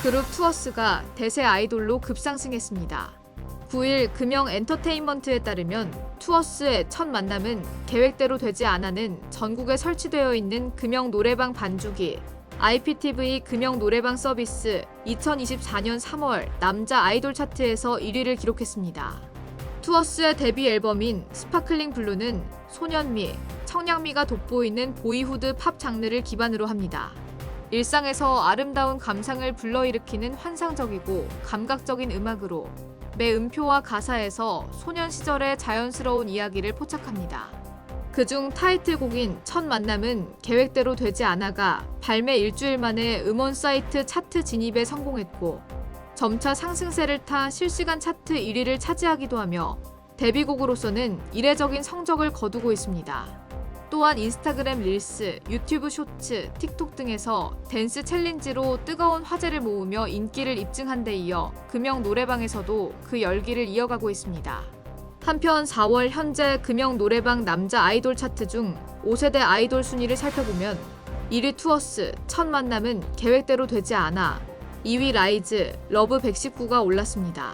그룹 투어스가 대세 아이돌로 급상승했습니다. 9일 금영 엔터테인먼트에 따르면 투어스의 첫 만남은 계획대로 되지 않아는 전국에 설치되어 있는 금영 노래방 반주기 IPTV 금영 노래방 서비스 2024년 3월 남자 아이돌 차트에서 1위를 기록했습니다. 투어스의 데뷔 앨범인 스파클링 블루는 소년미, 청량미가 돋보이는 보이후드 팝 장르를 기반으로 합니다. 일상에서 아름다운 감상을 불러일으키는 환상적이고 감각적인 음악으로 매 음표와 가사에서 소년 시절의 자연스러운 이야기를 포착합니다. 그중 타이틀곡인 첫 만남은 계획대로 되지 않아가 발매 일주일 만에 음원 사이트 차트 진입에 성공했고 점차 상승세를 타 실시간 차트 1위를 차지하기도 하며 데뷔곡으로서는 이례적인 성적을 거두고 있습니다. 또한 인스타그램 릴스, 유튜브 쇼츠, 틱톡 등에서 댄스 챌린지로 뜨거운 화제를 모으며 인기를 입증한 데 이어 금영 노래방에서도 그 열기를 이어가고 있습니다. 한편 4월 현재 금영 노래방 남자 아이돌 차트 중 5세대 아이돌 순위를 살펴보면 1위 투어스, 첫 만남은 계획대로 되지 않아 2위 라이즈, 러브 119가 올랐습니다.